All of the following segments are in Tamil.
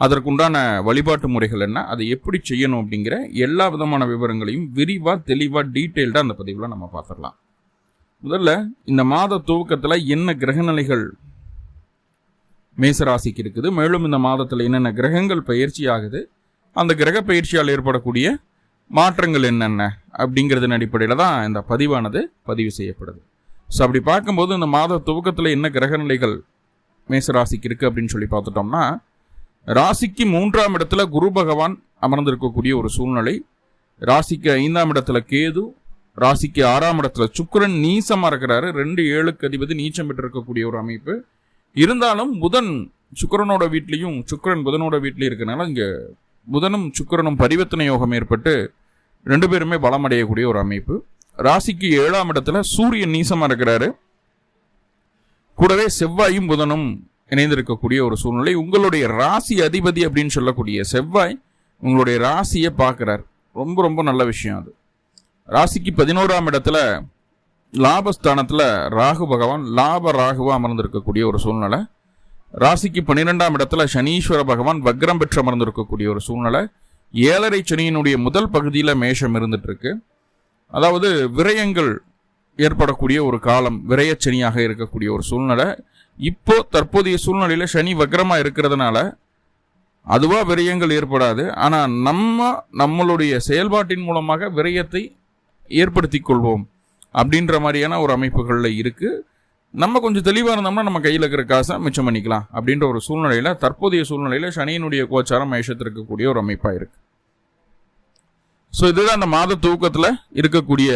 அதற்குண்டான வழிபாட்டு முறைகள் என்ன அதை எப்படி செய்யணும் அப்படிங்கிற எல்லா விதமான விவரங்களையும் விரிவாக தெளிவாக டீட்டெயில்டாக அந்த பதிவில் நம்ம பார்த்துடலாம். முதல்ல இந்த மாத துவக்கத்தில் என்ன கிரகநிலைகள் மேசராசிக்கு இருக்குது மேலும் இந்த மாதத்தில் என்னென்ன கிரகங்கள் பயிற்சி ஆகுது அந்த கிரக பயிற்சியால் ஏற்படக்கூடிய மாற்றங்கள் என்னென்ன அப்படிங்கிறதன் அடிப்படையில் தான் இந்த பதிவானது பதிவு செய்யப்படுது. ஸோ அப்படி பார்க்கும்போது இந்த மாத துவக்கத்தில் என்ன கிரகநிலைகள் மேசராசிக்கு இருக்குது அப்படின்னு சொல்லி பார்த்துட்டோம்னா ராசிக்கு மூன்றாம் இடத்துல குரு பகவான் அமர்ந்திருக்கக்கூடிய ஒரு சூழ்நிலை. ராசிக்கு ஐந்தாம் இடத்துல கேது ராசிக்கு ஆறாம் இடத்துல சுக்கிரன் நீசமாக இருக்கிறாரு. ரெண்டு ஏழுக்கு அதிபதி நீச்சம் பெற்று இருக்கக்கூடிய ஒரு அமைப்பு. இருந்தாலும் புதன் சுக்கிரனோட வீட்லேயும் சுக்கிரன் புதனோட வீட்லேயும் இருக்கனால இங்கே புதனும் சுக்கிரனும் பரிவர்த்தனை யோகம் ஏற்பட்டு ரெண்டு பேருமே பலம் அடையக்கூடிய ஒரு அமைப்பு. ராசிக்கு ஏழாம் இடத்துல சூரியன் நீசமாக இருக்கிறாரு. கூடவே செவ்வாயும் புதனும் இணைந்திருக்கக்கூடிய ஒரு சூழ்நிலை. உங்களுடைய ராசி அதிபதி அப்படின்னு சொல்லக்கூடிய செவ்வாய் உங்களுடைய ராசியை பார்க்குறார். ரொம்ப ரொம்ப நல்ல விஷயம் அது. ராசிக்கு பதினோராம் இடத்துல லாபஸ்தானத்தில் ராகு பகவான் லாப ராகுவாக அமர்ந்திருக்கக்கூடிய ஒரு சூழ்நிலை. ராசிக்கு பன்னிரெண்டாம் இடத்துல சனீஸ்வர பகவான் வக்ரம் பெற்று அமர்ந்திருக்கக்கூடிய ஒரு சூழ்நிலை. ஏழரை சனியினுடைய முதல் பகுதியில் மேஷம் இருந்துகிட்ருக்கு அதாவது விரயங்கள் ஏற்படக்கூடிய ஒரு காலம் விரயச்சனியாக இருக்கக்கூடிய ஒரு சூழ்நிலை. இப்போ தற்போதைய சூழ்நிலையில் சனி வக்ரமா இருக்கிறதுனால அதுவா விரயங்கள் ஏற்படாது. ஆனால் நம்ம நம்மளுடைய செயல்பாட்டின் மூலமாக விரயத்தை ஏற்படுத்தி கொள்வோம் அப்படின்ற மாதிரியான ஒரு அமைப்புகளில் இருக்கு. நம்ம கொஞ்சம் தெளிவாக இருந்தோம்னா நம்ம கையில் இருக்கிற காசை மிச்சம் பண்ணிக்கலாம் அப்படின்ற ஒரு சூழ்நிலையில் தற்போதைய சூழ்நிலையில் சனியினுடைய கோச்சாரம் மேஷத்தில் இருக்கக்கூடிய ஒரு அமைப்பாக இருக்கு. ஸோ இதுதான் அந்த மாத தூக்கத்தில் இருக்கக்கூடிய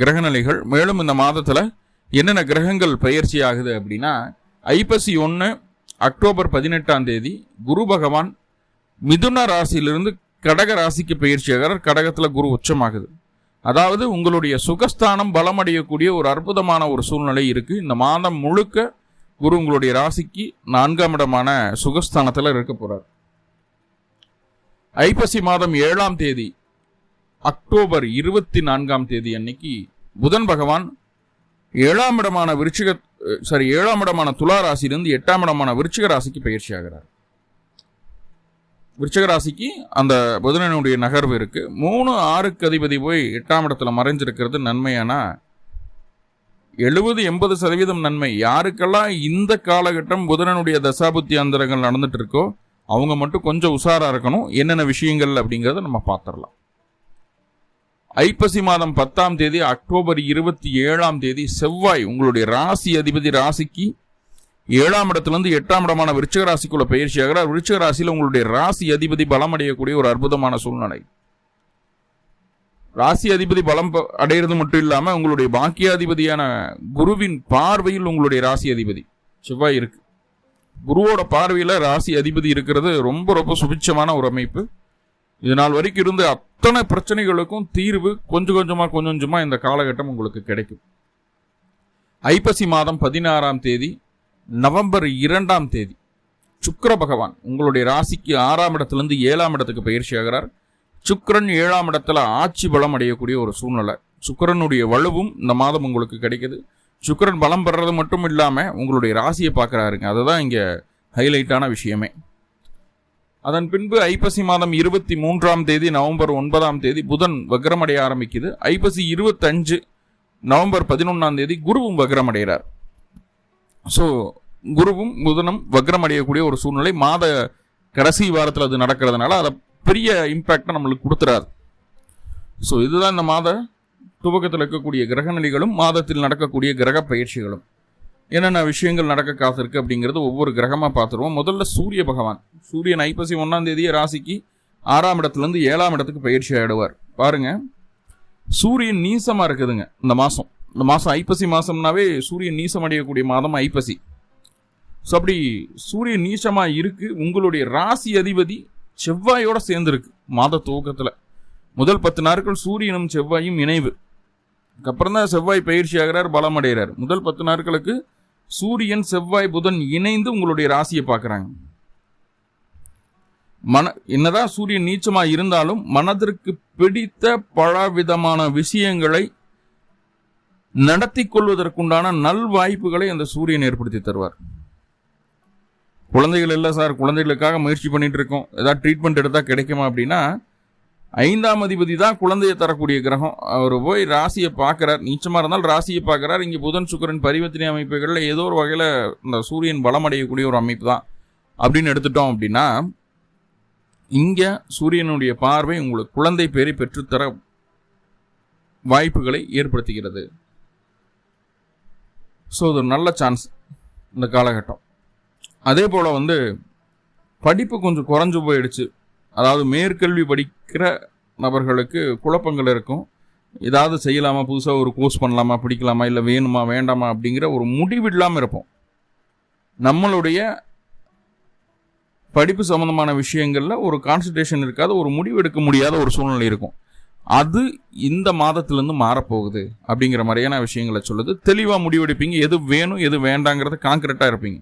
கிரகநிலைகள். மேலும் இந்த மாதத்தில் என்னென்ன கிரகங்கள் பயிற்சி ஆகுது அப்படின்னா ஐப்பசி ஒன்று அக்டோபர் பதினெட்டாம் தேதி குரு பகவான் மிதுன ராசியிலிருந்து கடக ராசிக்கு பயிற்சி ஆகிறார். கடகத்தில் குரு உச்சமாகுது. அதாவது உங்களுடைய சுகஸ்தானம் பலமடையக்கூடிய ஒரு அற்புதமான ஒரு சூழ்நிலை இருக்குது இந்த மாதம் முழுக்க குரு உங்களுடைய ராசிக்கு நான்காம் இடமான சுகஸ்தானத்தில் இருக்க போகிறார் ஐப்பசி மாதம் ஏழாம் தேதி அக்டோபர் இருபத்தி நான்காம் தேதி அன்னைக்கு புதன் பகவான் ஏழாம் இடமான விருச்சிக சாரி ஏழாம் இடமான துலா ராசியிலிருந்து எட்டாம் இடமான விருச்சிக ராசிக்கு பயிற்சி ஆகிறார். விருச்சிக ராசிக்கு அந்த புதனனுடைய நகர்வு இருக்கு. மூணு ஆறுக்கு அதிபதி போய் எட்டாம் இடத்துல மறைஞ்சிருக்கிறது நன்மையானா? எழுபது எண்பது சதவீதம் நன்மை. யாருக்கெல்லாம் இந்த காலகட்டம் புதனனுடைய தசாபுத்தி அந்தரங்கள் நடந்துட்டு இருக்கோ அவங்க மட்டும் கொஞ்சம் உஷாராக இருக்கணும். என்னென்ன விஷயங்கள் அப்படிங்கிறத நம்ம பார்த்துடலாம். ஐப்பசி மாதம் பத்தாம் தேதி அக்டோபர் இருபத்தி ஏழாம் தேதி செவ்வாய் உங்களுடைய ராசி அதிபதி ராசிக்கு ஏழாம் இடத்துலேருந்து எட்டாம் இடமான விருச்சிக ராசிக்குள்ள பயிற்சி ஆகிறார். விருச்சிக ராசியில் உங்களுடைய ராசி அதிபதி பலம் அடையக்கூடிய ஒரு அற்புதமான சூழ்நிலை. ராசி அதிபதி பலம் ப- அடையிறது மட்டும் இல்லாமல் உங்களுடைய பாக்கியாதிபதியான குருவின் பார்வையில் உங்களுடைய ராசி அதிபதி செவ்வாய் இருக்கு. குருவோட பார்வையில் ராசி அதிபதி இருக்கிறது ரொம்ப ரொம்ப சுபிட்சமான ஒரு அமைப்பு. இது நாள் வரைக்கும் இருந்த அத்தனை பிரச்சனைகளுக்கும் தீர்வு கொஞ்சம் கொஞ்சமாக கொஞ்சம் கொஞ்சமாக இந்த காலகட்டம் உங்களுக்கு கிடைக்கும். ஐப்பசி மாதம் பதினாறாம் தேதி நவம்பர் இரண்டாம் தேதி சுக்கர பகவான் உங்களுடைய ராசிக்கு ஆறாம் இடத்துலேருந்து ஏழாம் இடத்துக்கு பயிற்சி ஆகிறார். சுக்கரன் ஏழாம் இடத்துல ஆட்சி பலம் அடையக்கூடிய ஒரு சூழ்நிலை. சுக்கரனுடைய வலுவும் இந்த மாதம் உங்களுக்கு கிடைக்குது. சுக்கரன் பலம் பெறது மட்டும் இல்லாமல் உங்களுடைய ராசியை பார்க்கறாருங்க. அதுதான் இங்கே ஹைலைட்டான விஷயமே. அதன் பின்பு ஐப்பசி மாதம் இருபத்தி மூன்றாம் தேதி நவம்பர் ஒன்பதாம் தேதி புதன் வக்ரமடைய ஆரம்பிக்குது. ஐப்பசி இருபத்தஞ்சு நவம்பர் பதினொன்றாம் தேதி குருவும் வக்ரமடைகிறார். ஸோ குருவும் புதனும் வக்ரம் அடையக்கூடிய ஒரு சூழ்நிலை. மாத கடைசி வாரத்தில் அது நடக்கிறதுனால அதை பெரிய இம்பேக்டை நம்மளுக்கு கொடுத்துறாரு. ஸோ இதுதான் இந்த மாத துவக்கத்தில் இருக்கக்கூடிய கிரகநிலைகளும் மாதத்தில் நடக்கக்கூடிய கிரக பயிற்சிகளும். என்னென்ன விஷயங்கள் நடக்க காத்திருக்கு அப்படிங்கிறது ஒவ்வொரு கிரகமாக பார்த்துருவோம். முதல்ல சூரிய பகவான். சூரியன் ஐப்பசி ஒன்றாம் தேதியே ராசிக்கு ஆறாம் இடத்துலேருந்து ஏழாம் இடத்துக்கு பயிற்சி ஆயிடுவார். பாருங்க. சூரியன் நீசமாக இருக்குதுங்க இந்த மாதம் இந்த மாதம் ஐப்பசி மாதம்னாவே சூரியன் நீசம் அடையக்கூடிய மாதம் ஐப்பசி. ஸோ அப்படி சூரியன் நீச்சமாக இருக்குது உங்களுடைய ராசி அதிபதி செவ்வாயோட சேர்ந்துருக்கு மாத துவக்கத்தில். முதல் பத்து நாட்கள் சூரியனும் செவ்வாயும் இணைவு. அதுக்கப்புறம் தான் செவ்வாய் பயிற்சி ஆகிறார் பலம் அடைகிறார். முதல் பத்து நாட்களுக்கு சூரியன் செவ்வாய் புதன் இணைந்து உங்களுடைய ராசியை பார்க்குறாங்க. மன என்னதான் சூரியன் நீச்சமாக இருந்தாலும் மனதிற்கு பிடித்த பலவிதமான விஷயங்களை நடத்தி கொள்வதற்குண்டான நல் வாய்ப்புகளை அந்த சூரியன் ஏற்படுத்தி தருவார். குழந்தைகள் இல்லை சார் குழந்தைகளுக்காக முயற்சி பண்ணிட்டு இருக்கோம். ஏதாவது ட்ரீட்மெண்ட் எடுத்தால் கிடைக்குமா அப்படின்னா ஐந்தாம் அதிபதி தான் குழந்தையை தரக்கூடிய கிரகம். அவர் போய் ராசியை பார்க்குறார். நீச்சமாக இருந்தால் ராசியை பார்க்குறார். இங்கே புதன் சுக்கரன் பரிவர்த்தனை அமைப்புகளில் ஏதோ ஒரு வகையில் இந்த சூரியன் பலமடையக்கூடிய ஒரு அமைப்பு தான் அப்படின்னு எடுத்துட்டோம் அப்படின்னா இங்கே சூரியனுடைய பார்வை உங்களுக்கு குழந்தை பேரை பெற்றுத்தர வாய்ப்புகளை ஏற்படுத்துகிறது. ஸோ இது ஒரு நல்ல சான்ஸ் இந்த காலகட்டம். அதே போல் வந்து படிப்பு கொஞ்சம் குறைஞ்சு போயிடுச்சு. அதாவது மேற்கல்வி படிக்கிற நபர்களுக்கு குழப்பங்கள் இருக்கும். ஏதாவது செய்யலாமா? புதுசாக ஒரு கோர்ஸ் பண்ணலாமா? பிடிக்கலாமா? இல்லை வேணுமா? வேண்டாமா? அப்படிங்கிற ஒரு முடிவு இல்லாமல் இருப்போம். நம்மளுடைய படிப்பு சம்மந்தமான விஷயங்களில் ஒரு கான்சன்ட்ரேஷன் இருக்காது ஒரு முடிவு எடுக்க முடியாத ஒரு சூழ்நிலை இருக்கும். அது இந்த மாதத்துலேருந்து மாறப்போகுது அப்படிங்கிற மாதிரியான விஷயங்களை சொல்லுது. தெளிவாக முடிவெடுப்பீங்க. எது வேணும் எது வேண்டாங்கிறத கான்கிரீட்டாக இருப்பீங்க.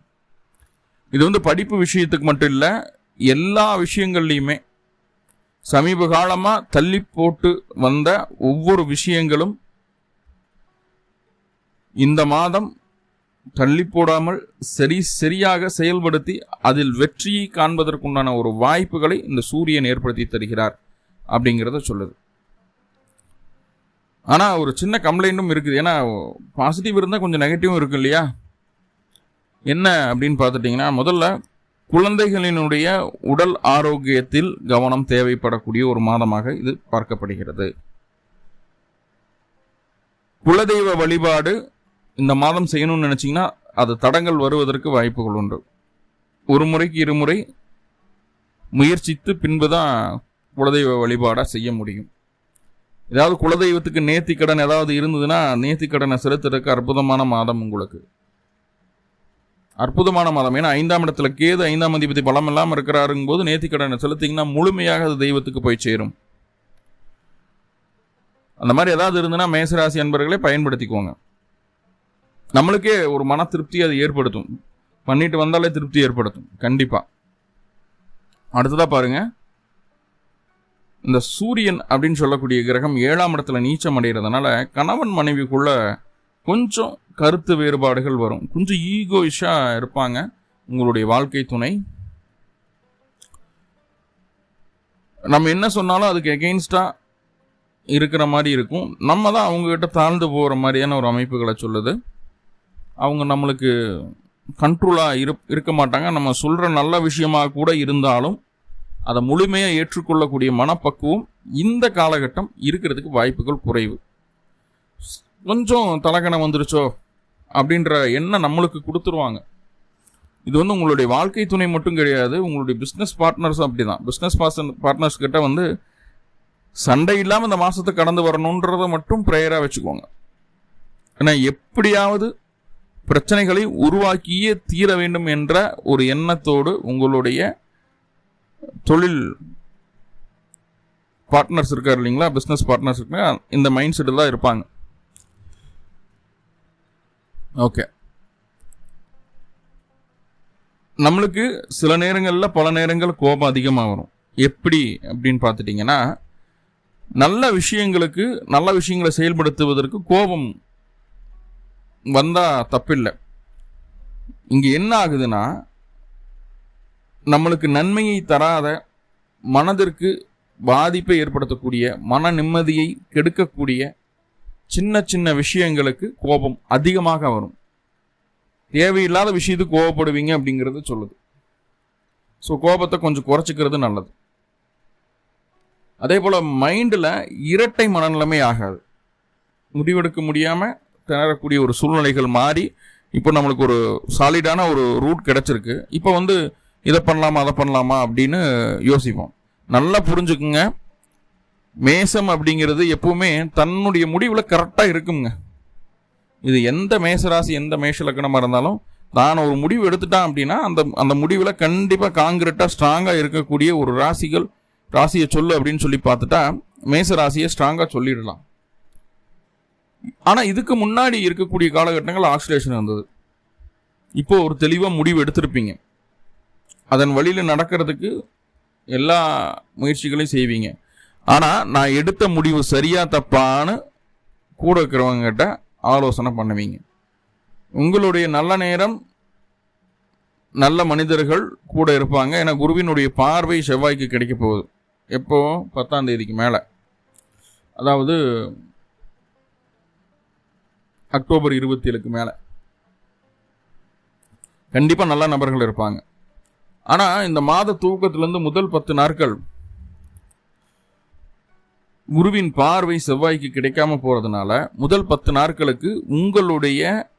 இது வந்து படிப்பு விஷயத்துக்கு மட்டும் இல்லை எல்லா விஷயங்கள்லையுமே சமீப காலமாக தள்ளி போட்டு வந்த ஒவ்வொரு விஷயங்களும் இந்த மாதம் தள்ளி போடாமல் சரி சரியாக செயல்படுத்தி அதில் வெற்றியை காண்பதற்குண்டான ஒரு வாய்ப்புகளை இந்த சூரியன் ஏற்படுத்தி தருகிறார் அப்படிங்கிறத சொல்லுது. ஆனால் ஒரு சின்ன கம்ப்ளைண்ட்டும் இருக்குது. ஏன்னா பாசிட்டிவ் இருந்தால் கொஞ்சம் நெகட்டிவும் இருக்கு இல்லையா? என்ன அப்படின்னு பார்த்துட்டிங்கன்னா முதல்ல குழந்தைகளினுடைய உடல் ஆரோக்கியத்தில் கவனம் தேவைப்படக்கூடிய ஒரு மாதமாக இது பார்க்கப்படுகிறது. குலதெய்வ வழிபாடு இந்த மாதம் செய்யணும்னு நினச்சிங்கன்னா அது தடங்கள் வருவதற்கு வாய்ப்புகள் உண்டு. ஒரு முறைக்கு இருமுறை முயற்சித்து பின்பு தான் குலதெய்வ வழிபாடாக செய்ய முடியும். ஏதாவது குலதெய்வத்துக்கு நேர்த்தி கடன் ஏதாவது இருந்ததுன்னா நேர்த்தி கடனை செலுத்துறதுக்கு அற்புதமான மாதம் உங்களுக்கு. அற்புதமான மதம் ஏன்னா ஐந்தாம் இடத்துல கேது ஐந்தாம் அதிபதி பலம் இல்லாமல் இருக்கிறாருங்கும் போது நேர்த்தி கடனை செலுத்திங்கன்னா முழுமையாக அது தெய்வத்துக்கு போய் சேரும். அந்த மாதிரி ஏதாவது இருந்ததுன்னா மேசராசி அன்பர்களே பயன்படுத்திக்கோங்க. நம்மளுக்கே ஒரு மன திருப்தி அது ஏற்படுத்தும். பண்ணிட்டு வந்தாலே திருப்தி ஏற்படுத்தும். கண்டிப்பாக அடுத்ததாக பாருங்கள் இந்த சூரியன் அப்படின்னு சொல்லக்கூடிய கிரகம் ஏழாம் இடத்துல நீச்சம் அடைகிறதுனால கணவன் மனைவிக்குள்ள கொஞ்சம் கருத்து வேறுபாடுகள் வரும். கொஞ்சம் ஈகோயிஷாக இருப்பாங்க. உங்களுடைய வாழ்க்கை துணை. நம்ம என்ன சொன்னாலும் அதுக்கு எகெயின்ஸ்டாக இருக்கிற மாதிரி இருக்கும். நம்ம தான் அவங்கக்கிட்ட தாழ்ந்து போகிற மாதிரியான ஒரு அமைப்புகளை சொல்லுது. அவங்க நம்மளுக்கு கண்ட்ரோலாக இரு இருக்க மாட்டாங்க. நம்ம சொல்கிற நல்ல விஷயமாக கூட இருந்தாலும் அதை முழுமையாக ஏற்றுக்கொள்ளக்கூடிய மனப்பக்குவம் இந்த காலகட்டம் இருக்கிறதுக்கு வாய்ப்புகள் குறைவு. கொஞ்சம் தலகணம் வந்துருச்சோ? அப்படின்ற எண்ணம் நம்மளுக்கு கொடுத்துருவாங்க. இது வந்து உங்களுடைய வாழ்க்கை துணை மட்டும் கிடையாது உங்களுடைய பிஸ்னஸ் பார்ட்னர்ஸும் அப்படி தான் பிஸ்னஸ் பார்ட்னர்ஸ் கிட்ட வந்து சண்டை இல்லாமல் இந்த மாதத்தை கடந்து வரணுன்றதை மட்டும் ப்ரேயராக வச்சுக்கோங்க. ஏன்னா எப்படியாவது பிரச்சனைகளை உருவாக்கியே தீர வேண்டும் என்ற ஒரு எண்ணத்தோடு உங்களுடைய தொழில் பார்ட்னர்ஸ் இருக்கார் இல்லைங்களா? பிஸ்னஸ் பார்ட்னர்ஸ் இருக்காங்க. இந்த மைண்ட் செட்டில் தான் இருப்பாங்க. ஓகே நம்மளுக்கு சில நேரங்களில் பல நேரங்கள் கோபம் அதிகமாக வரும். எப்படி அப்படின்னு பார்த்துட்டிங்கன்னா நல்ல விஷயங்களுக்கு நல்ல விஷயங்களை செயல்படுத்துவதற்கு கோபம் வந்தால் தப்பில்லை. இங்கே என்ன ஆகுதுன்னா நம்மளுக்கு நன்மையை தராத மனதிற்கு பாதிப்பை ஏற்படுத்தக்கூடிய மன நிம்மதியை கெடுக்கக்கூடிய சின்ன சின்ன விஷயங்களுக்கு கோபம் அதிகமாக வரும். தேவையில்லாத விஷயத்துக்கு கோபப்படுவீங்க அப்படிங்கிறது சொல்லுது. ஸோ கோபத்தை கொஞ்சம் குறைச்சிக்கிறது நல்லது. அதே போல் மைண்டில் இரட்டை மனநிலைமை ஆகாது. முடிவெடுக்க முடியாமல் திணறக்கூடிய ஒரு சூழ்நிலைகள் மாறி இப்போ நம்மளுக்கு ஒரு சாலிடான ஒரு ரூட் கிடச்சிருக்கு. இப்போ வந்து இதை பண்ணலாமா அதை பண்ணலாமா அப்படின்னு யோசிப்போம். நல்லா புரிஞ்சுக்குங்க. மேசம் அப்படிங்கிறது எப்பவுமே தன்னுடைய முடிவில் கரெக்டாக இருக்குங்க. இது எந்த மேசராசி எந்த மேஷ லக்கணமாக இருந்தாலும் நான் ஒரு முடிவு எடுத்துட்டான் அப்படின்னா அந்த அந்த முடிவில் கண்டிப்பாக காங்கிரட்டாக ஸ்ட்ராங்காக இருக்கக்கூடிய ஒரு ராசிகள் ராசியை சொல்லு அப்படின்னு சொல்லி பார்த்துட்டா மேச ராசியை ஸ்ட்ராங்காக சொல்லிடலாம். ஆனால் இதுக்கு முன்னாடி இருக்கக்கூடிய காலகட்டங்கள் ஆக்சிலேஷன் இருந்தது. இப்போ ஒரு தெளிவாக முடிவு எடுத்திருப்பீங்க. அதன் வழியில் நடக்கிறதுக்கு எல்லா முயற்சிகளையும் செய்வீங்க. ஆனால் நான் எடுத்த முடிவு சரியா தப்பான்னு கூட இருக்கிறவங்ககிட்ட ஆலோசனை பண்ணுவீங்க. உங்களுடைய நல்ல நேரம் நல்ல மனிதர்கள் கூட இருப்பாங்க. ஏன்னா குருவினுடைய பார்வை செவ்வாய்க்கு கிடைக்க போகுது. எப்போ? பத்தாம் தேதிக்கு மேலே. அதாவது அக்டோபர் இருபத்தி ஏழுக்கு மேலே. கண்டிப்பாக நல்ல நபர்கள் இருப்பாங்க. ஆனால் இந்த மாத தூக்கத்திலேருந்து முதல் பத்து நாட்கள் குருவின் பார்வை செவ்வாய்க்கு கிடைக்காம போகிறதுனால முதல் பத்து நாட்களுக்கு உங்களுடைய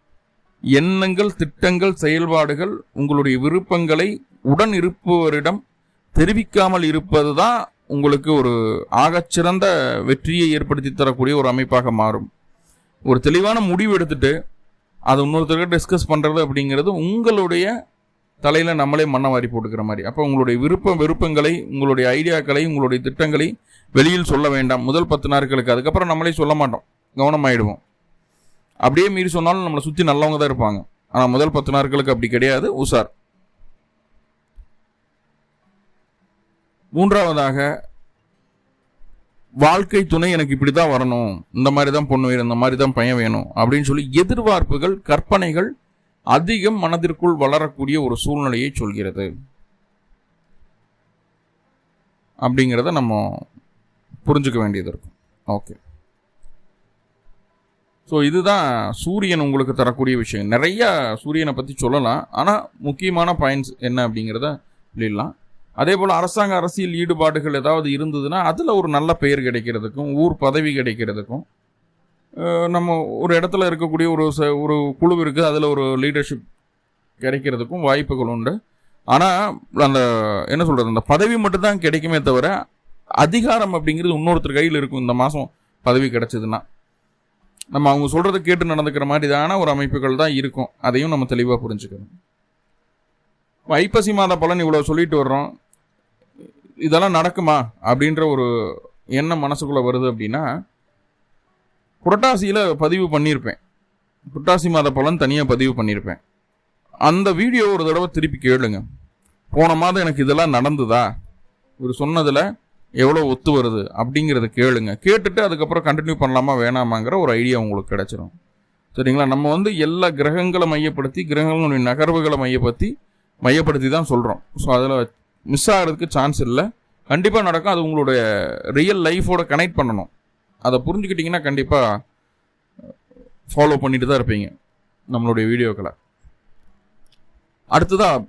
எண்ணங்கள் திட்டங்கள் செயல்பாடுகள் உங்களுடைய விருப்பங்களை உடன் இருப்பவரிடம் தெரிவிக்காமல் இருப்பது தான் உங்களுக்கு ஒரு ஆகச்சிறந்த வெற்றியை ஏற்படுத்தி தரக்கூடிய ஒரு அமைப்பாக மாறும். ஒரு தெளிவான முடிவு எடுத்துட்டு அதை இன்னொருத்தர்கிட்ட டிஸ்கஸ் பண்ணுறது அப்படிங்கிறது உங்களுடைய தலையில் நம்மளே மண்ணை வாரி போட்டுக்கிற மாதிரி. அப்போ உங்களுடைய விருப்ப விருப்பங்களை உங்களுடைய ஐடியாக்களை உங்களுடைய திட்டங்களை வெளியில் சொல்ல வேண்டாம். முதல் பத்து நாட்களுக்கு. அதுக்கப்புறம் நம்மளே சொல்ல மாட்டோம். கவனமாயிடுவோம். அப்படியே மீறி சொன்னாலும் நம்மளை சுற்றி நல்லவங்க தான் இருப்பாங்க. ஆனால் முதல் பத்து நாட்களுக்கு அப்படி கிடையாது. உஷார் மூன்றாவதாக வாழ்க்கை துணை எனக்கு இப்படி தான் வரணும். இந்த மாதிரி தான் பொண்ணு வேணும் இந்த மாதிரி தான் பையன் வேணும் அப்படின்னு சொல்லி எதிர்பார்ப்புகள் கற்பனைகள் அதிகம் மனதிற்குள் வளரக்கூடிய ஒரு சூழ்நிலையை சொல்கிறது. அப்படிங்கிறத நம்ம புரிஞ்சுக்க வேண்டியது இருக்கும். ஓகே. ஸோ இதுதான் சூரியன் உங்களுக்கு தரக்கூடிய விஷயம். நிறையா சூரியனை பற்றி சொல்லலாம். ஆனால் முக்கியமான பாயிண்ட்ஸ் என்ன அப்படிங்கிறத சொல்லிடலாம். அதே போல் அரசாங்க அரசியல் ஈடுபாடுகள் ஏதாவது இருந்ததுன்னா அதில் ஒரு நல்ல பெயர் கிடைக்கிறதுக்கும் ஊர் பதவி கிடைக்கிறதுக்கும் நம்ம ஒரு இடத்துல இருக்கக்கூடிய ஒரு ச ஒரு குழு இருக்குது அதில் ஒரு லீடர்ஷிப் கிடைக்கிறதுக்கும் வாய்ப்புகள் உண்டு. ஆனால் அந்த என்ன சொல்கிறது அந்த பதவி மட்டும்தான் கிடைக்குமே தவிர அதிகாரம் அப்படிங்கிறது இன்னொருத்தர் கையில் இருக்கும். இந்த மாதம் பதவி கிடச்சிதுன்னா. நம்ம அவங்க சொல்கிறத கேட்டு நடந்துக்கிற மாதிரி தான ஒரு அமைப்புகள் தான் இருக்கும். அதையும் நம்ம தெளிவாக புரிஞ்சுக்கணும். ஐப்பசி மாத பலன் இவ்வளோ சொல்லிட்டு வர்றோம். இதெல்லாம் நடக்குமா அப்படின்ற ஒரு எண்ணம் மனசுக்குள்ளே வருது அப்படின்னா புரட்டாசியில் பதிவு பண்ணியிருப்பேன் புரட்டாசி மாத பலன் தனியாக பதிவு பண்ணியிருப்பேன் அந்த வீடியோ ஒரு தடவை திருப்பி கேளுங்க. போன மாதம் எனக்கு இதெல்லாம் நடந்துதா? இவர் சொன்னதில் எவ்வளோ ஒத்து வருது அப்படிங்கிறத கேளுங்க. கேட்டுட்டு அதுக்கப்புறம் கண்டினியூ பண்ணலாமா வேணாமாங்கிற ஒரு ஐடியா உங்களுக்கு கிடைச்சிடும் சரிங்களா? நம்ம வந்து எல்லா கிரகங்களை மையப்படுத்தி கிரகங்களுடைய நகர்வுகளை மையப்படுத்தி மையப்படுத்தி தான் சொல்கிறோம் ஸோ அதில் மிஸ் ஆகிறதுக்கு சான்ஸ் இல்லை. கண்டிப்பாக நடக்கும். அது உங்களுடைய ரியல் லைஃபோட கனெக்ட் பண்ணணும். அதை புரிஞ்சுக்கிட்டிங்கன்னா கண்டிப்பாக ஃபாலோ பண்ணிட்டு தான் இருப்பீங்க நம்மளுடைய வீடியோக்களை. அடுத்ததாக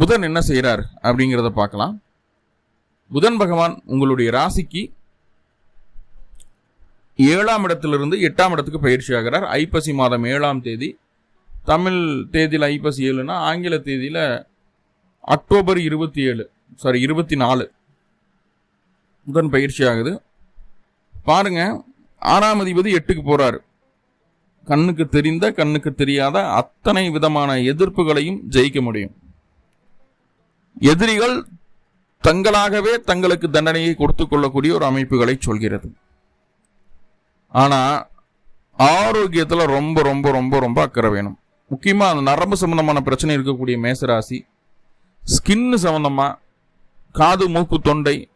புதன் என்ன செய்கிறார் அப்படிங்கிறத பார்க்கலாம். புதன் பகவான் உங்களுடைய ராசிக்கு ஏழாம் இடத்திலிருந்து எட்டாம் இடத்துக்கு பயிற்சி ஆகிறார். ஐப்பசி மாதம் ஏழாம் தேதி. தமிழ் தேதியில் ஐப்பசி ஏழுனா ஆங்கில தேதியில் அக்டோபர் இருபத்தி ஏழு சாரி இருபத்தி நாலு. புதன் பயிற்சி ஆகுது. பாருங்க ஆறாம் அதிபதி எட்டுக்கு போறாரு. கண்ணுக்கு தெரிந்த கண்ணுக்கு தெரியாத அத்தனை விதமான எதிர்ப்புகளையும் ஜெயிக்க முடியும். எதிரிகள் தங்களாகவே தங்களுக்கு தண்டனையை கொடுத்து கொள்ளக்கூடிய ஒரு அமைப்புகளை சொல்கிறது. ஆனா ஆரோக்கியத்துல ரொம்ப ரொம்ப ரொம்ப ரொம்ப அக்கறை வேணும். முக்கியமா அந்த நரம்பு சம்பந்தமான பிரச்சனை இருக்கக்கூடிய மேசராசி ஸ்கின்னு சம்பந்தமா காது மூக்கு தொண்டை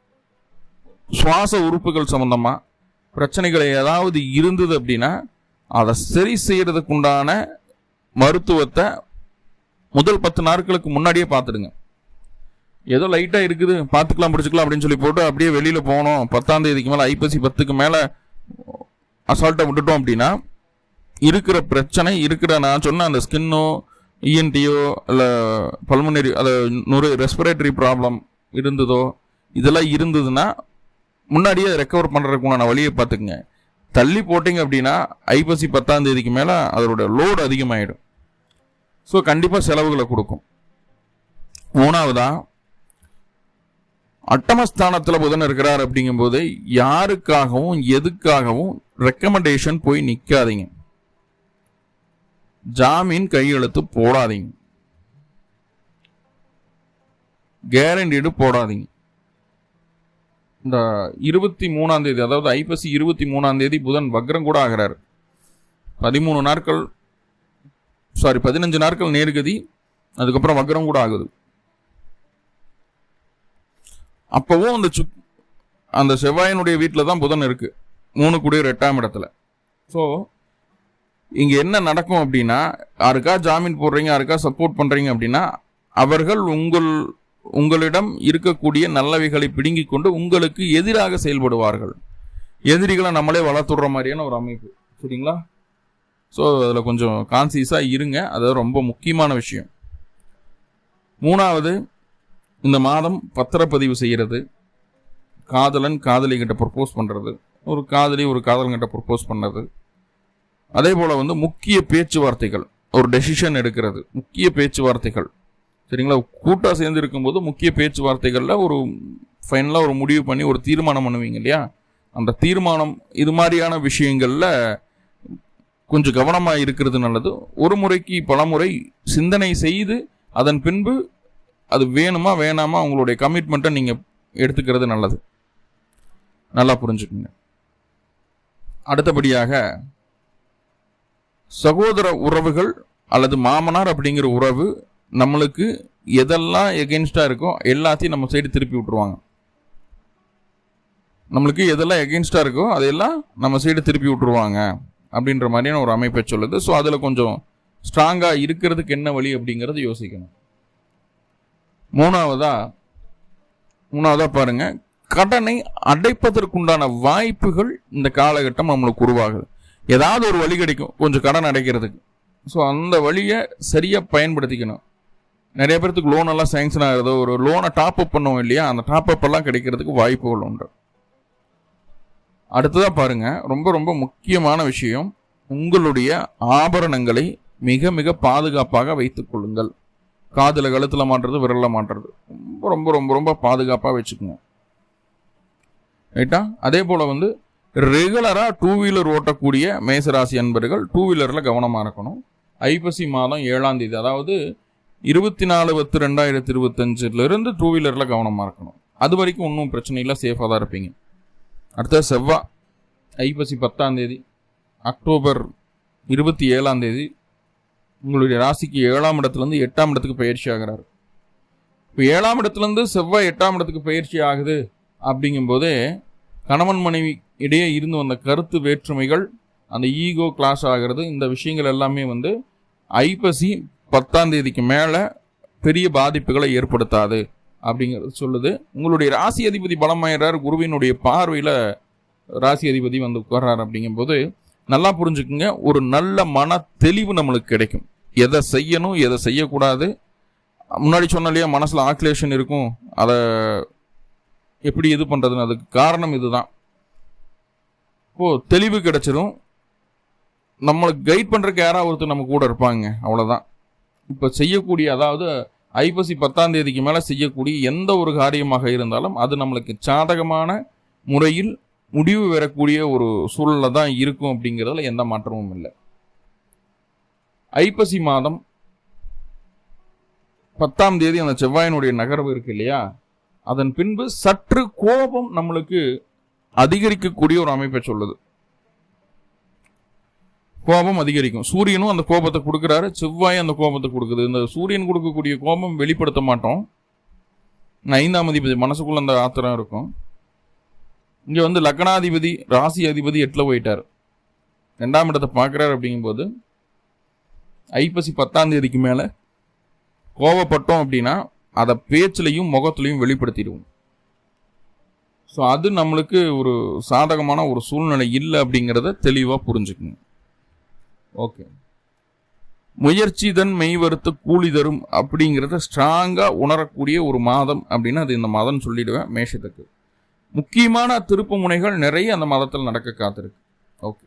சுவாச உறுப்புகள் சம்பந்தமா பிரச்சனைகள் ஏதாவது இருந்தது அப்படின்னா அதை சரி செய்யறதுக்குண்டான மருத்துவத்தை முதல் பத்து நாட்களுக்கு முன்னாடியே பார்த்துடுங்க. ஏதோ லைட்டாக இருக்குது பார்த்துக்கலாம் பிடிச்சிக்கலாம் அப்படின்னு சொல்லி போட்டு அப்படியே வெளியில் போனோம். பத்தாம் தேதிக்கு மேலே ஐப்பசி பத்துக்கு மேலே அசால்ட்டாக விட்டுட்டோம் அப்படின்னா இருக்கிற பிரச்சனை இருக்கிற நான் சொன்ன அந்த ஸ்கின்னோ இஎன்டியோ இல்லை பல்முனரி அதை நுறு ரெஸ்பிரேட்டரி ப்ராப்ளம் இருந்ததோ இதெல்லாம் இருந்ததுன்னா முன்னாடியே ரெக்கவர் பண்ணுறதுக்கு உண்டான வழியை பார்த்துக்குங்க. தள்ளி போட்டிங்க அப்படின்னா ஐப்பசி பத்தாம் தேதிக்கு மேலே அதோட லோடு அதிகமாகிடும் ஸோ கண்டிப்பாக செலவுகளை கொடுக்கும். மூணாவதாக அட்டமஸ்தானத்தில் புதன் இருக்கிறார் அப்படிங்கும்போது யாருக்காகவும் எதுக்காகவும் ரெக்கமெண்டேஷன் போய் நிற்காதீங்க ஜாமீன் கையெழுத்து போடாதீங்க. கேரண்டீடு போடாதீங்க. இந்த இருபத்தி மூணாம் தேதி அதாவது ஐப்பசி இருபத்தி மூணாம் தேதி புதன் வக்ரம் கூட ஆகிறார். பதிமூணு நாட்கள் சாரி பதினஞ்சு நாட்கள் நேர்கதி அதுக்கப்புறம் வக்ரம் கூட ஆகுது. அப்பவும் அந்த சுக் அந்த செவ்வாயினுடைய வீட்டில் தான் புதன் இருக்கு. மூணு குடியர் எட்டாம் இடத்துல. ஸோ இங்கே என்ன நடக்கும் அப்படின்னா யாருக்கா ஜாமீன் போடுறீங்க யாருக்கா சப்போர்ட் பண்ணுறீங்க அப்படின்னா அவர்கள் உங்கள் உங்களிடம் இருக்கக்கூடிய நல்லவைகளை பிடுங்கிக் கொண்டு உங்களுக்கு எதிராக செயல்படுவார்கள். எதிரிகளை நம்மளே வளர்த்துடுற மாதிரியான ஒரு அமைப்பு. சரிங்களா? ஸோ அதில் கொஞ்சம் கான்சியஸாக இருங்க. அது ரொம்ப முக்கியமான விஷயம். மூணாவது இந்த மாதம் பத்திரப்பதிவு செய்கிறது காதலன் காதலி கிட்ட ப்ரப்போஸ் பண்ணுறது ஒரு காதலி ஒரு காதலன்கிட்ட ப்ரப்போஸ் பண்ணுறது அதே போல் வந்து முக்கிய பேச்சுவார்த்தைகள். ஒரு டெசிஷன் எடுக்கிறது. முக்கிய பேச்சுவார்த்தைகள். சரிங்களா? கூட்டாக சேர்ந்து இருக்கும்போது முக்கிய பேச்சுவார்த்தைகளில் ஒரு ஃபைனலாக ஒரு முடிவு பண்ணி ஒரு தீர்மானம் பண்ணுவீங்க இல்லையா? அந்த தீர்மானம் இது மாதிரியான விஷயங்களில் கொஞ்சம் கவனமாக இருக்கிறது நல்லது. ஒரு முறைக்கு பல முறை சிந்தனை செய்து அதன் பின்பு அது வேணுமா வேணாமா உங்களுடைய கமிட்மெண்ட்டை நீங்கள் எடுத்துக்கிறது நல்லது. நல்லா புரிஞ்சுக்குங்க. அடுத்தபடியாக சகோதர உறவுகள் அல்லது மாமனார் அப்படிங்கிற உறவு நம்மளுக்கு எதெல்லாம் எகென்ஸ்டாக இருக்கோ எல்லாத்தையும் நம்ம சைடு திருப்பி விட்டுருவாங்க. நம்மளுக்கு எதெல்லாம் எகென்ஸ்டாக இருக்கோ அதையெல்லாம் நம்ம சைடு திருப்பி விட்டுருவாங்க அப்படின்ற மாதிரியான ஒரு அமைப்பை சொல்லுது. ஸோ அதில் கொஞ்சம் ஸ்ட்ராங்காக இருக்கிறதுக்கு என்ன வழி அப்படிங்கிறது யோசிக்கணும். மூணாவதா மூணாவதாக பாருங்கள் கடனை அடைப்பதற்குண்டான வாய்ப்புகள் இந்த காலகட்டம் நம்மளுக்கு உருவாகுது. ஏதாவது ஒரு வழி கிடைக்கும். கொஞ்சம் கடன் அடைக்கிறதுக்கு. ஸோ அந்த வழியை சரியாக பயன்படுத்திக்கணும். நிறைய பேர்த்துக்கு லோன் எல்லாம் சேங்ஷன் ஆகுது. ஒரு லோனை டாப் அப் பண்ணுவோம் இல்லையா? அந்த டாப் அப் எல்லாம் கிடைக்கிறதுக்கு வாய்ப்புகள் உண்டு. அடுத்ததாக பாருங்க. ரொம்ப ரொம்ப முக்கியமான விஷயம். உங்களுடைய ஆபரணங்களை மிக மிக பாதுகாப்பாக வைத்துக் கொள்ளுங்கள். காதில் கழுத்தில் மாட்டுறது விரலில் மாட்டுறது. ரொம்ப ரொம்ப ரொம்ப ரொம்ப பாதுகாப்பாக வச்சுக்கோங்க. ரைட்டா அதே போல் வந்து ரெகுலராக டூ வீலர் ஓட்டக்கூடிய மேசராசி அன்பர்கள் டூ வீலரில் கவனமாக இருக்கணும். ஐப்பசி மாதம் ஏழாம் தேதி அதாவது இருபத்தி நாலு பத்து ரெண்டாயிரத்தி இருபத்தஞ்சிலிருந்து டூ வீலரில் கவனமாக இருக்கணும். அது வரைக்கும் ஒன்றும் பிரச்சனை இல்லை சேஃபாக தான் இருப்பீங்க. அடுத்த செவ்வாய் ஐப்பசி பத்தாம் தேதி அக்டோபர் இருபத்தி ஏழாம் தேதி உங்களுடைய ராசிக்கு ஏழாம் இடத்துலேருந்து எட்டாம் இடத்துக்கு பயிற்சி ஆகிறார். இப்போ ஏழாம் இடத்துலேருந்து செவ்வாய் எட்டாம் இடத்துக்கு பயிற்சி ஆகுது அப்படிங்கும்போதே கணவன் மனைவி இடையே இருந்து வந்த கருத்து வேற்றுமைகள் அந்த ஈகோ கிளாஸ் ஆகிறது இந்த விஷயங்கள் எல்லாமே வந்து ஐப்பசி பத்தாம் தேதிக்கு மேலே பெரிய பாதிப்புகளை ஏற்படுத்தாது அப்படிங்கிறது சொல்லுது. உங்களுடைய ராசி அதிபதி பலமாயிறார் குருவினுடைய பார்வையில் ராசி அதிபதி வந்து உட்கார்றார் அப்படிங்கும்போது நல்லா புரிஞ்சுக்குங்க ஒரு நல்ல மன தெளிவு நம்மளுக்கு கிடைக்கும். எதை செய்யணும் எதை செய்யக்கூடாது. முன்னாடி சொன்ன மனசில் ஆக்லேஷன் இருக்கும். அதை எப்படி இது பண்ணுறதுன்னு அதுக்கு காரணம் இதுதான். இப்போது தெளிவு கிடைச்சிடும் நம்மளுக்கு கைட் பண்ணுறக்கு யாராவது ஒருத்தர் நம்ம கூட இருப்பாங்க அவ்வளோதான் இப்போ செய்யக்கூடிய அதாவது ஐப்பசி பத்தாம் தேதிக்கு மேலே செய்யக்கூடிய எந்த ஒரு காரியமாக இருந்தாலும் அது நம்மளுக்கு சாதகமான முறையில் முடிவு பெறக்கூடிய ஒரு சூழலில் தான் இருக்கும் அப்படிங்கிறதுல எந்த மாற்றமும் இல்லை. ஐப்பசி மாதம் பத்தாம் தேதி அந்த செவ்வாயினுடைய நகர்வு இருக்கு இல்லையா? அதன் பின்பு சற்று கோபம் நம்மளுக்கு அதிகரிக்கக்கூடிய ஒரு அமைப்பை சொல்லுது. கோபம் அதிகரிக்கும். சூரியனும் அந்த கோபத்தை கொடுக்குறாரு. செவ்வாய் அந்த கோபத்தை கொடுக்குது. இந்த சூரியன் கொடுக்கக்கூடிய கோபம் வெளிப்படுத்த மாட்டோம். ஐந்தாம் அதிபதி மனசுக்குள்ள அந்த ஆத்திரம் இருக்கும். இங்கே வந்து லக்னாதிபதி ராசி அதிபதி எட்டில் போயிட்டார். ரெண்டாம் இடத்தை பார்க்குறாரு அப்படிங்கும்போது ஐப்பசி பத்தாம் தேதிக்கு மேலே கோவப்பட்டோம் அப்படின்னா அதை பேச்சிலையும் முகத்துலையும் வெளிப்படுத்திடுவோம். ஸோ அது நம்மளுக்கு ஒரு சாதகமான ஒரு சூழ்நிலை இல்லை அப்படிங்கிறத தெளிவாக புரிஞ்சுக்கணும். ஓகே. முயற்சி தன் மெய்வருத்து கூலி தரும் அப்படிங்கிறத ஸ்ட்ராங்காக உணரக்கூடிய ஒரு மாதம் அப்படின்னு அது இந்த மாதம் சொல்லிடுவேன் மேஷத்துக்கு. முக்கியமான திருப்பு முனைகள் நிறைய அந்த மதத்தில் நடக்க காத்திருக்கு. ஓகே.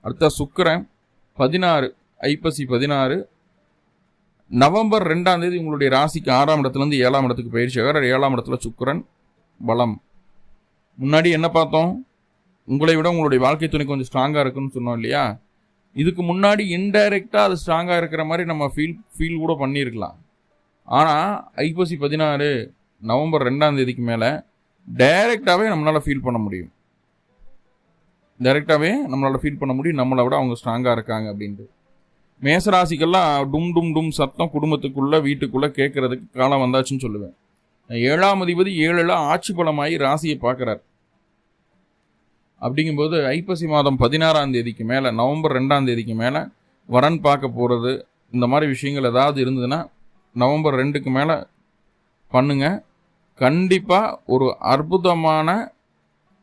அடுத்த சுக்கரன் பதினாறு ஐப்பசி பதினாறு. நவம்பர் ரெண்டாம் தேதி உங்களுடைய ராசிக்கு ஆறாம் இடத்துலேருந்து ஏழாம் இடத்துக்கு பயிற்சி ஆகிறார் ஏழாம் இடத்துல சுக்கரன் பலம். முன்னாடி என்ன பார்த்தோம்? உங்களை விட உங்களுடைய வாழ்க்கை துணை கொஞ்சம் ஸ்ட்ராங்காக இருக்குன்னு சொன்னோம் இல்லையா? இதுக்கு முன்னாடி இன்டைரக்டாக அது ஸ்ட்ராங்காக இருக்கிற மாதிரி நம்ம ஃபீல் ஃபீல் கூட பண்ணியிருக்கலாம். ஆனால் ஐப்பசி பதினாறு நவம்பர் ரெண்டாம் தேதிக்கு மேலே டைரெக்டாகவே நம்மளால் ஃபீல் பண்ண முடியும். டைரெக்டாகவே நம்மளால் ஃபீல் பண்ண முடியும் நம்மளை விட அவங்க ஸ்ட்ராங்காக இருக்காங்க அப்படின்ட்டு. மேசராசிக்கெல்லாம் டும் டும் டும் சத்தம் குடும்பத்துக்குள்ளே வீட்டுக்குள்ளே கேட்குறதுக்கு காலம் வந்தாச்சுன்னு சொல்லுவேன். ஏழாம் அதிபதி ஏழில் ஆட்சி பலமாகி ராசியை பார்க்குறார். அப்படிங்கும்போது ஐப்பசி மாதம் பதினாறாம் தேதிக்கு மேலே நவம்பர் ரெண்டாம் தேதிக்கு மேலே வரன் பார்க்க போகிறது இந்த மாதிரி விஷயங்கள் ஏதாவது இருந்ததுன்னா நவம்பர் ரெண்டுக்கு மேலே பண்ணுங்கள் கண்டிப்பாக ஒரு அற்புதமான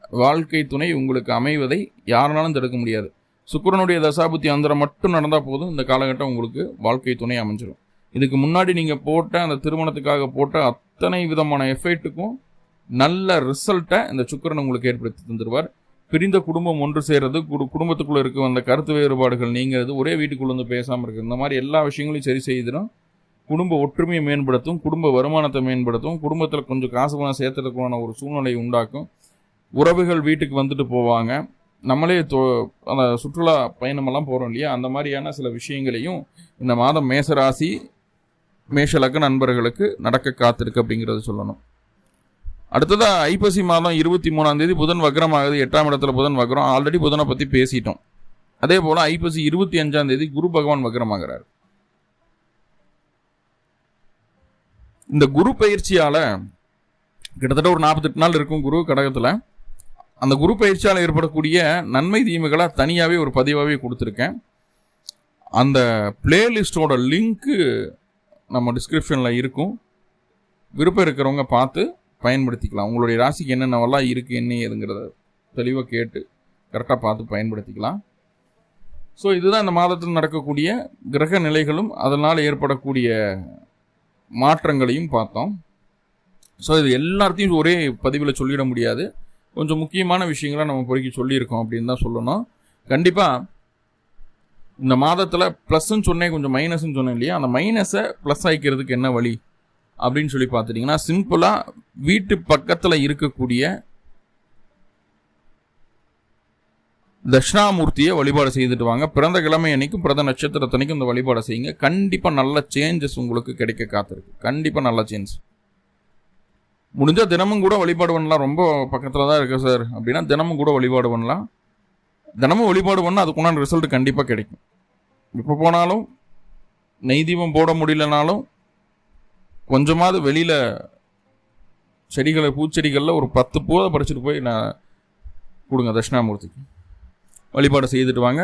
வாழ்க்கை துணை உங்களுக்கு அமைவதை யாருனாலும் தடுக்க முடியாது. சுக்கரனுடைய தசாபுத்தி அந்தரம் மட்டும் நடந்தால் போதும் இந்த காலகட்டம் உங்களுக்கு வாழ்க்கை துணை அமைஞ்சிடும் இதுக்கு முன்னாடி நீங்கள் போட்ட அந்த திருமணத்துக்காக போட்ட அத்தனை விதமான எஃபெக்ட்டுக்கும் நல்ல ரிசல்ட்டை இந்த சுக்கரன் உங்களுக்கு ஏற்படுத்தி தந்துடுவார் பிரிந்த குடும்பம் ஒன்று சேர்றது குடும்பத்துக்குள்ளே இருக்க வந்த கருத்து வேறுபாடுகள் நீங்கிறது ஒரே வீட்டுக்குள்ளே வந்து பேசாமல் இருக்குது இந்த மாதிரி எல்லா விஷயங்களையும் சரி செய்திடும். குடும்ப ஒற்றுமையை மேம்படுத்தும் குடும்ப வருமானத்தை மேம்படுத்தும் குடும்பத்தில் கொஞ்சம் காசு பணம் சேர்த்துறதுக்குமான ஒரு சூழ்நிலையை உண்டாக்கும். உறவுகள் வீட்டுக்கு வந்துட்டு போவாங்க. நம்மளே தோ அந்த சுற்றுலா பயணமெல்லாம் போகிறோம் இல்லையா? அந்த மாதிரியான சில விஷயங்களையும் இந்த மாதம் மேசராசி மேஷலக்க நண்பர்களுக்கு நடக்க காத்திருக்கு அப்படிங்கிறத சொல்லணும். அடுத்ததாக ஐப்பசி மாதம் இருபத்தி மூணாம் தேதி புதன் வக்ரமாகுது. எட்டாம் இடத்துல புதன் வக்ரம். ஆல்ரெடி புதனை பற்றி பேசிட்டோம். அதே போல் ஐப்பசி இருபத்தி அஞ்சாம் தேதி குரு பகவான் வக்ரமாகிறார். இந்த குரு பயிற்சியால் கிட்டத்தட்ட ஒரு நாற்பத்தெட்டு நாள் இருக்கும் குரு கடகத்தில். அந்த குரு பயிற்சியால் ஏற்படக்கூடிய நன்மை தீமைகளாக தனியாகவே ஒரு பதிவாகவே கொடுத்துருக்கேன். அந்த பிளேலிஸ்டோட லிங்க்கு நம்ம டிஸ்கிரிப்ஷனில் இருக்கும். விருப்பம் இருக்கிறவங்க பார்த்து பயன்படுத்திக்கலாம். உங்களுடைய ராசிக்கு என்னென்னவெல்லாம் இருக்குது என்ன ஏதுங்கிறத தெளிவாக கேட்டு கரெக்டாக பார்த்து பயன்படுத்திக்கலாம். ஸோ இதுதான் இந்த மாதத்தில் நடக்கக்கூடிய கிரக நிலைகளும் அதனால் ஏற்படக்கூடிய மாற்றங்களையும் பார்த்தோம். ஸோ இது எல்லாத்தையும் ஒரே பதிவில் சொல்லிட முடியாது. கொஞ்சம் முக்கியமான விஷயங்களை நம்ம பொறுக்கி சொல்லியிருக்கோம் அப்படின்னு தான் சொல்லணும். கண்டிப்பாக இந்த மாதத்தில் ப்ளஸ்ன்னு சொன்னேன் கொஞ்சம் மைனஸ்ன்னு சொன்னேன் இல்லையா? அந்த மைனஸை ப்ளஸ் ஆகிக்கிறதுக்கு என்ன வழி? அப்படின்னு சொல்லி பார்த்துட்டிங்கன்னா சிம்பிளாக வீட்டு பக்கத்தில் இருக்கக்கூடிய தட்சிணாமூர்த்தியை வழிபாடு செய்துட்டு வாங்க. பிறந்த கிழமை அன்னைக்கும் பிறந்த நட்சத்திரத்தனைக்கும் இந்த வழிபாடு செய்யுங்க. கண்டிப்பாக நல்ல சேஞ்சஸ் உங்களுக்கு கிடைக்க காத்திருக்கு. கண்டிப்பாக நல்ல சேஞ்ச் முடிஞ்சால் தினமும் கூட வழிபாடு பண்ணலாம். ரொம்ப பக்கத்தில் தான் இருக்கு சார். அப்படின்னா தினமும் கூட வழிபாடு பண்ணலாம். தினமும் வழிபாடு பண்ணால் அதுக்குண்டான ரிசல்ட் கண்டிப்பாக கிடைக்கும். இப்போ போனாலும் நெய் தீபம் போட முடியலனாலும் கொஞ்சமாவது வெளியில் செடிகளை பூச்செடிகளில் ஒரு பத்து பூவை பறிச்சுட்டு போய் நான் கொடுங்க தட்சிணாமூர்த்திக்கு. வழிபாடு செய்துட்டு வாங்க.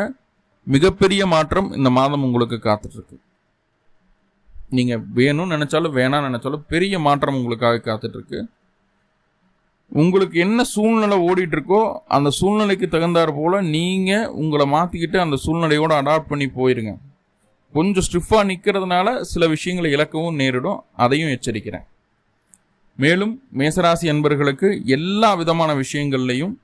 மிகப்பெரிய மாற்றம் இந்த மாதம் உங்களுக்கு காத்துட்ருக்கு. நீங்கள் வேணும்னு நினச்சாலும் வேணாம்னு நினச்சாலும் பெரிய மாற்றம் உங்களுக்காக காத்துட்ருக்கு. உங்களுக்கு என்ன சூழ்நிலை ஓடிட்டுருக்கோ அந்த சூழ்நிலைக்கு தகுந்தாற் போல் நீங்கள் உங்களை மாற்றிக்கிட்டு அந்த சூழ்நிலையோடு அடாப்ட் பண்ணி போயிருங்க. கொஞ்சம் ஸ்டிஃபாக நிற்கிறதுனால சில விஷயங்களை இழக்கவும் நேரிடும். அதையும் எச்சரிக்கிறேன். மேலும் மேசராசி அன்பர்களுக்கு எல்லா விதமான விஷயங்கள்லையும்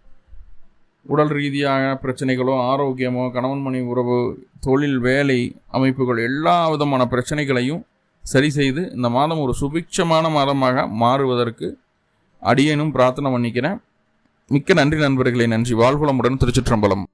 உடல் ரீதியான பிரச்சனைகளோ ஆரோக்கியமோ கணவன் மணி உறவு தொழில் வேலை அமைப்புகள் எல்லா விதமான பிரச்சனைகளையும் சரி செய்து இந்த மாதம் ஒரு சுபிக்ஷமான மாதமாக மாறுவதற்கு அடியேனும் பிரார்த்தனை பண்ணிக்கிறேன். மிக்க நன்றி நண்பர்களே நன்றி. வாழ்குளமுடன் திருச்சிற்றம்பலம்.